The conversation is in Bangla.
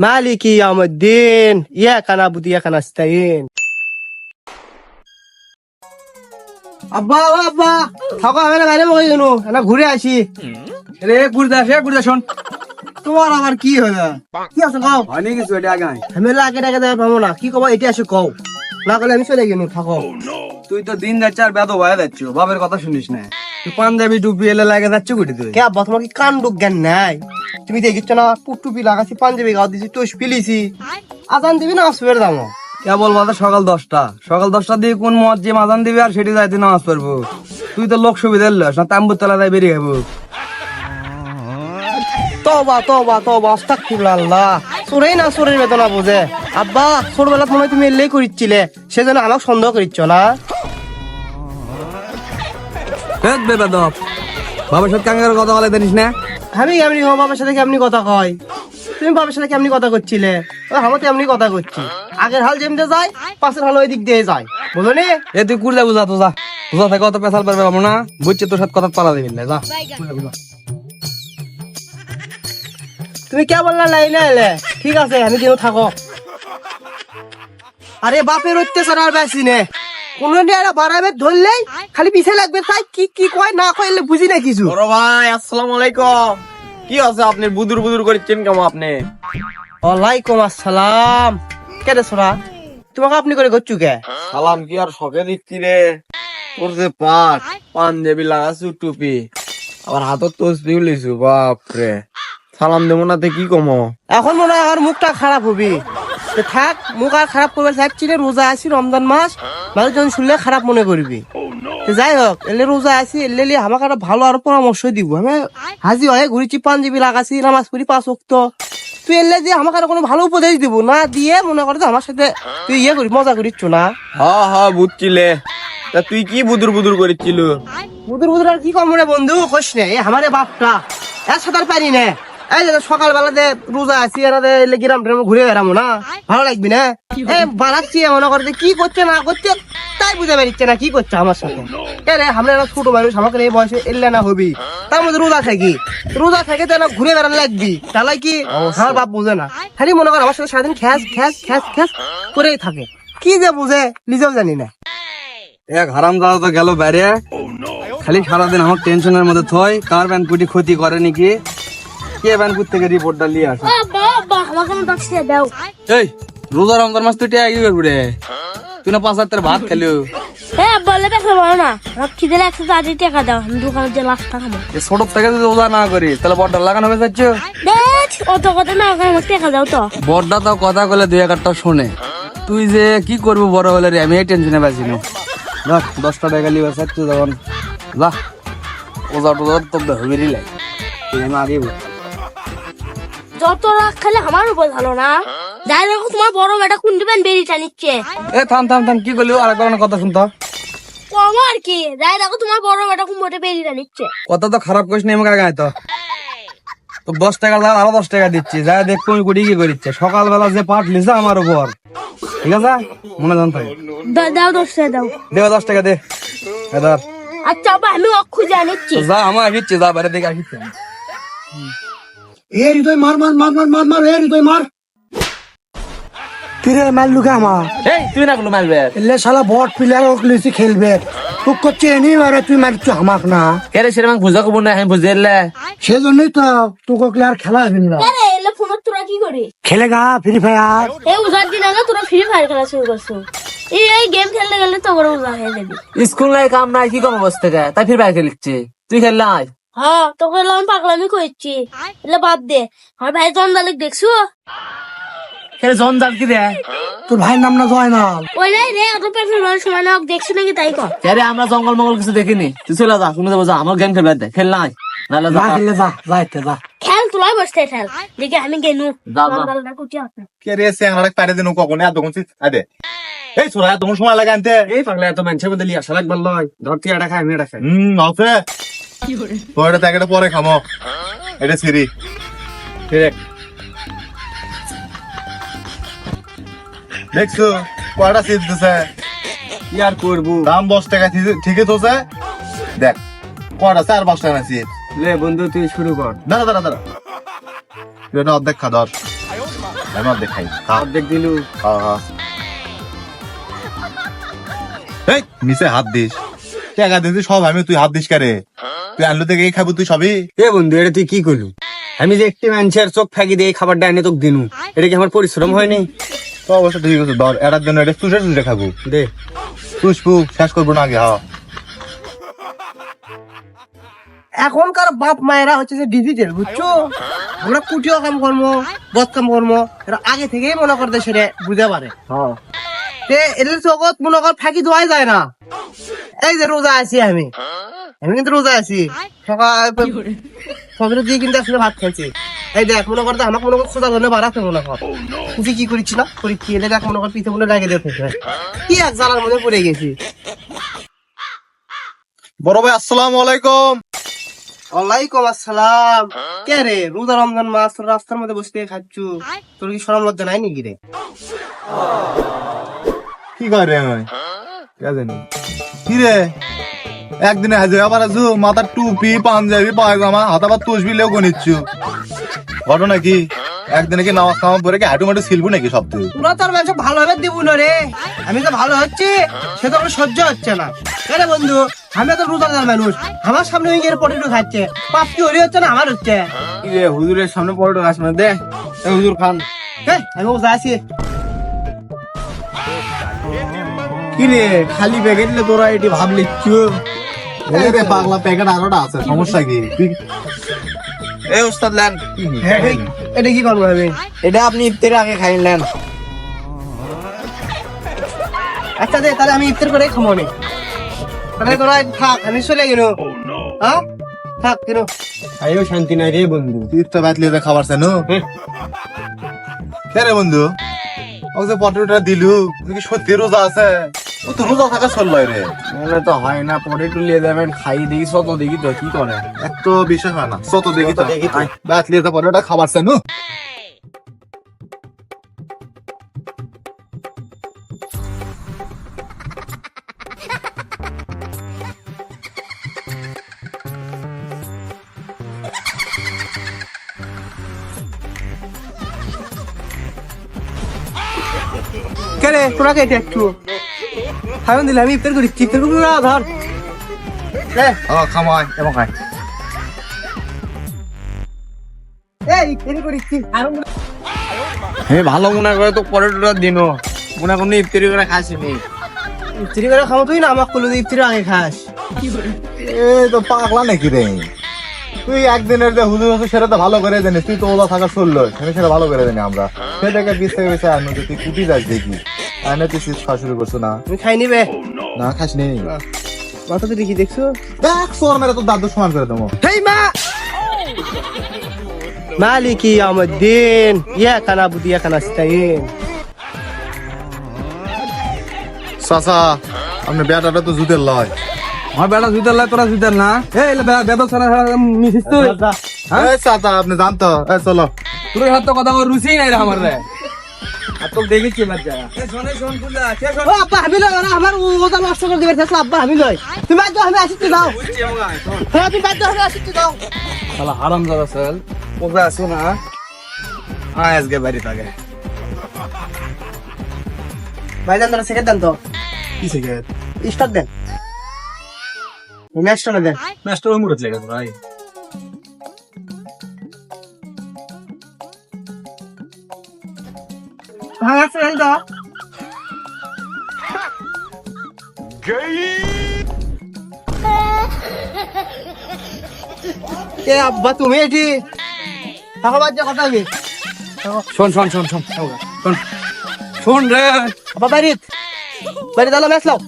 মালিকি ইয়ামুদ্দিন ইয়াকা নাবুদু ইয়াকা নাস্তাইন আব্বা ও আব্বা থাকো আমি বাইরে বই কেন না ঘুরে আসি রে গুরদাস হে গুরদাস শোন তোমার আবার কি হলো কি আছে কও হয়নি কিছু এটা আগে আমি লাগে টাকা দেওয়া পাবো না কি কবা এটা আসে কও না করলে আমি চলে গেল থাকো তুই তো দিন যাচ্ছে আর বেদ হয়ে যাচ্ছ বাপের কথা শুনিস না পাঞ্জাবি টুপি এলে লাগে যাচ্ছ কুটি তুই। কে আব্বা তোমার কি জ্ঞান নাই? তুমি দেখিচ্ছ না লাগাছি পাঞ্জাবি গাও দিছি পিলিছি আজান দিবি না আসবে দামো? কেবল মাত্র সকাল দশটা। সকাল দশটা দিয়ে কোন মসজিদ মাজান দিবি আর সেটি যাইতে নামাজ পড়ব তুই তো লোক সুবিধা লস না তাম্বুর তলা বেরিয়ে যাব তবা তবা তবা আস্তাগফিরুল্লাহ। আল্লাহ চোরেই না চোরের বেদনা বোঝে। আব্বা ছোটবেলা মনে তুমি এলেই করিচ্ছিলে সেজন্য আমাকে সন্দেহ করিচ্ছ না? বাবার সাথে কাঙ্গার কথা বলে জানিস না? আমি এমনি হো বাবার সাথে কেমনি কথা কয়? তুমি বাবার সাথে কেমনি কথা করছিলে? ও তো এমনি কথা করছি। আগের হাল যায় পাশের হাল ওই দিক দিয়ে যায়। বুঝো নি। এ তুই কুড়ে বুঝা তো যা। বুঝা থেকে অত পেশাল পারবে পাবো না। বুঝছি তোর সাথে কথা পালা দিবি না যা। তুমি কে বললা লাইনে এলে? ঠিক আছে আমি দিনও থাকো। আরে বাপের অত্যাচার আর বেশি নে। কোন একটা বাড়াবে ধরলেই খালি পিছে লাগবে তাই কি কি কয় না কয় এলে বুঝি না কিছু। বড় ভাই আসসালামু আলাইকুম। কি আছে আপনি? বুদুর বুদুর করছেন কেমন আপনি? ওয়ালাইকুম আসসালাম। কে রে সোরা তোমাকে আপনি করে করছু কে? সালাম কি আর শখে দিচ্ছি রে? তোর যে পাট পাঞ্জাবি লাগাছু টুপি। আবার হাতত তসবি লিছু বাপরে। সালাম দেবো না তে কি কমো? এখন মনে হয় আমার মুখটা খারাপ হবি। থাক মুখ আর খারাপ করবে চাইছি রে রোজা আছি রমজান মাস মানুষজন শুনলে খারাপ মনে করবি। যাই হোক এলে রোজা আছি এলে আমাকে একটা ভালো আর পরামর্শ দিব। আমি হাজি হয়ে ঘুরেছি পাঞ্জাবি লাগাছি নামাজ পড়ি পাঁচ অক্ত তুই এলে যে আমাকে আর কোনো ভালো উপদেশ দিব না দিয়ে মনে করে আমার সাথে তুই ইয়ে করি মজা করিচ্ছ না। হা হা বুঝছিলে। তা তুই কি বুদুর বুদুর করেছিল বুদুর বুদুর আর কি কম রে বন্ধু কইস নে এ আমারে বাপটা সাঁতার পারি না। এই যে সকালবেলা দে রোজা আছি এরা দে এলে গ্রাম ট্রাম ঘুরে বেড়াবো না? ভালো লাগবি না? এ বাড়াচ্ছি মনে করে যে কি করছে না করছে তাই বুঝে বেরিচ্ছে না কি করছে আমার সাথে এ রে আমরা এরা ছোট মানুষ আমাকে এই বয়সে এলে না হবি। তার মধ্যে রোজা থাকি। রোজা থেকে তো ঘুরে বেড়ানো লাগবি। তাহলে কি? আমার বাপ বুঝে না। খালি মনে কর আমার সাথে সারাদিন খ্যাস খ্যাস খ্যাস খ্যাস করেই থাকে। কি যে বুঝে নিজেও জানি না। এক হারাম দাদা তো গেল বাইরে। খালি সারাদিন আমার টেনশনের মধ্যে থই কার ব্যান কুটি ক্ষতি করে নাকি? কে থেকে রিপোর্টটা নিয়ে আসে? এই রোজা রমজান মাস তুই টিয়া কি করবি রে? তুই না পাঁচ হাজার ভাত খেলিও হ্যাঁ বললে দেখো বলো না আমার খিদে লাগছে তাড়াতাড়ি টাকা দাও আমি দোকানে যে লাখ টাকা খাব। ছোট থেকে যদি রোজা না করিস তাহলে বড়টা লাগানো হয়ে যাচ্ছ দেখ অত কথা না ওখানে আমাকে টাকা দাও তো। বড়টা তো কথা বলে দুই একটা শোনে। তুই যে কি করব বড় হলে রে আমি এই টেনশনে পাচ্ছি না। দশটা টাকা লিবার চাচ্ছি তখন যা। ওজা টোজা তো হবেরই লাগে। তুই আমি আগেই বলি। যত রাগ খেলে আমার উপর ভালো না। যাই দেখো তোমার বড় বেটা কোন দিবেন বেরিটা নিচ্ছে এ থাম থাম থাম কি করলি? আর একবার কথা শুনতো। আমার কি। যাই দেখো তোমার বড় বেটা কোন মোটে বেরিটা নিচ্ছে কথা তো খারাপ করিস নি আমাকে আগে তো। তো দশ টাকা দাম আরও দশ টাকা দিচ্ছি। যা দেখ তুমি কুড়ি কি করিচ্ছে। সকালবেলা যে পাট লিছে আমার উপর। ঠিক আছে? মনে জানতে দাও দশ টাকা দাও। দেবে দশ টাকা দে। এদার আচ্ছা আমি অক্ষুজে আনিচ্ছি। যা আমার আসিচ্ছে যা বাইরে দিকে আসিচ্ছে এ হৃদয় মার মার মার মার মার মার এ হৃদয় মার। কিরে মারলু কে আমার? এই তুই না কোনো মারবে? এলে শালা বট প্লেয়ার লিসি খেলবে। তুই করছে এনি মারে তুই মারছ আমাক না। কেরে সেরকম বুঝা কব না আমি বুঝে এলে। সেজন্যই তো তোকে আর খেলা হবে না। আরে এলে ফোন তোরা কি করি খেলে গা ফ্রি ফায়ার। এই উজার দিন আগে তোরা ফ্রি ফায়ার খেলা শুরু করছ। এই এই গেম খেলতে গেলে তো বড় উজা হয়ে যাবি। স্কুল নাই কাম নাই কি কম অবস্থা তাই ফির বাইরে খেলিচ্ছে। তুই খেললে আয়। হ্যাঁ তোকে আমি পাগলামি করছি। এলে বাদ দে। আমার ভাই জন্দালিক দেখছ? খেলে জন জাল কি রে? তোর ভাইয়ের নাম না জয় না ওই নাই রে অত পেছনে মানুষ সময় না দেখছ নাকি তাই কর। আরে আমরা জঙ্গল মঙ্গল কিছু দেখিনি। তুই চলে যা শুনে যাব যা আমার গেম খেলবে দে খেল নাই। নাহলে যা। খেলে যা যাইতে যা। খেল তোলাই বসতে খেল। দেখে আমি গেনু। কুচি আছে। কে রে স্যাংরাক পারে দিন কখন এত কোন আদে এই সোরা এত কোন সময় লাগে আনতে। এই পাগলা এত মানুষের মধ্যে লিয়া। সালাক বলল ধরতি এটা খাই আমি এটা খাই। হুম আছে এটা পরে খামো। এটা সিরি দেখছ কয়টা সিট দিছে কি আর করব? দাম দশ টাকা ঠিকই তো? দেখ কয়টা চার পাঁচ টাকা সিট লে বন্ধু তুই শুরু কর। দাঁড়া দাঁড়া দাঁড়া। এটা অর্ধেক খা ধর। আমি অর্ধেক খাই। অর্ধেক দিলু। এই নিচে হাত দিস। টাকা সব আমি তুই হাত দিস কারে? তুই আনলো থেকে এই খাব তুই সবই? এ বন্ধু এটা তুই কি করলু? আমি যে একটি মানুষের চোখ ফাঁকি দিয়ে এই খাবারটা এনে তোকে দিনু। এটা কি আমার পরিশ্রম হয়নি? তো অবশ্য ঠিক আছে ধর এটার জন্য এটা চুষে চুষে খাব। দে। পুষ্পু শেষ করব না আগে হা। এখনকার বাপ মায়েরা হচ্ছে যে ডিজিটাল বুঝছ? আমরা কুটিও কাম কর্ম বদ কাম কর্ম এরা আগে থেকেই মনে করতে সেটা বুঝতে পারে। তে এদের জগৎ মনে কর ফাঁকি দেওয়াই যায় না। এই যে রোজা আছি আমি। আমি কিন্তু রোজা আছি। সকাল দিয়ে কিন্তু আসলে ভাত খাইছি এই দেখ মনে করতে আমাকে মনে কর খোঁজার জন্য বাড়াতে মনে কর। তুই কি করিস না? করি কি? এলে দেখ মনে কর পিঠে মনে লাগে দেখে কি এক জ্বালার মধ্যে পড়ে গেছি। বড় ভাই আসসালামু আলাইকুম। ওয়ালাইকুম আসসালাম। কে রে রোজা রমজান মাস তোর রাস্তার মধ্যে বসে দিয়ে খাচ্ছু? তোর কি সরম লজ্জা নাই নাকি রে? কি করে আমি? কে জানি? কি রে? একদিনে হাজির আবার আজু মাথার টুপি পাঞ্জাবি পায়জামা হাত আবার তুসবি লেও গনিচ্ছু ঘটনা কি? একদিনে কি নামাজ কামাজ পরে কি হাঁটু মাটু সিলবু নাকি সব তুই তোরা তোর মানুষ ভালোভাবে দিব না রে। আমি তো ভালো হচ্ছে সে তো আমার সহ্য হচ্ছে না। আরে বন্ধু আমি তো রোজাদার মানুষ। আমার সামনে ওই গিয়ে পটেটো খাচ্ছে। পাপ কি হরি হচ্ছে না আমার হচ্ছে? কি রে হুজুরের সামনে পড়ে খাস না দে। এ হুজুর খান। হ্যাঁ আমি রোজা আছি কি রে খালি প্যাকেট লে তোরা এটি ভাব এই রে পাগলা প্যাকেট আরোটা আছে সমস্যা কি? এ উস্তাদ লেন এটা কি করব আমি? এটা আপনি ইফতারের আগে খাইলেন আচ্ছা দে তাহলে আমি ইফতার করে খামো নি তাহলে তোরা থাক আমি চলে গেল। হ্যাঁ? থাক কেন আইও শান্তি নাই রে বন্ধু। তুই তো বাতলি খাবার চানো কে রে বন্ধু? ও যে পটেটোটা দিলু কি সত্যি রোজা আছে। ও তো রোজা থাকা চলল রে। বলে তো হয় না পরে টুলিয়ে দেবেন খাই দেখি শত দেখি তো কি করে। এত বিষয় হয় না দেখি তো। তো। পটেটোটা খাবার চানো কে রে তোরা কে এটা একটু? খাইন দিলে আমি ইফতার করি। ইফতার করব? না ধর। ও খামাই এবং খাই আমি ভালো মনে করে তো মনে কোনো ইফতারি করে খাসিনি ইফতারি করে খাব তুই না আমাকে করল ইফতারি আগে খাস। এই তো পাগলা নাকি রে? তুই একদিনের যে হুজুর আছে সেটা তো ভালো করে জানিস। তুই তো ওলা থাকা চলল আমি সেটা ভালো করে জানি আমরা। সেটাকে বিশ থেকে বেশি আনো তুই কুটি যাস দেখি। আনে তুই শীত খাওয়া শুরু করছ না। তুমি খাই নিবে? না খাস নেই। মাথা তো দেখি দেখছ? দেখ সোর মেরে তো দাদু সমান করে দেবো। হেই মা! মালিকি ইয়ামুদ্দিন ইয়াকা নাবুদু ইয়াকা নাস্তাইন চাচা আপনি বেটাটা তো জুতের লয়। আমার বেটা জুতার লাই তোরা জুতার না? এই বেদ ছাড়া মিশিস তুই। এই চাচা আপনি জানতো? এই চলো। তোর হাত তো কথা রুচি নাই রে আমার রে। তো দেখেছি এবার যা শোনে শোন কুন্দা কে শোন? ও আব্বা আমি লয় না আমার ওটা নষ্ট করে দিবে থাকলে আব্বা আমি লয় তুমি বাদ দাও। আমি আসি দাও হ্যাঁ তুমি বাদ দাও আমি আসি দাও। শালা হারাম যারা সেল ওজা আছো না আয় আজকে বাড়ি থাকে ভাইজান তারা সেকেন্ড দেন তো। কি শিখে স্টার্ট দেন। ম্যাচটা দেন। ম্যাচটা ওই মুড়ত লেগে ভাই। ভাঙা চ্যানেল দাও কে আব্বা তুমি এটি থাকো বাদ যা কথা হবে শোন শোন শোন শোন শোন শোন। রে। আব্বা বাড়িত বাড়ি তাহলে ম্যাচ লাও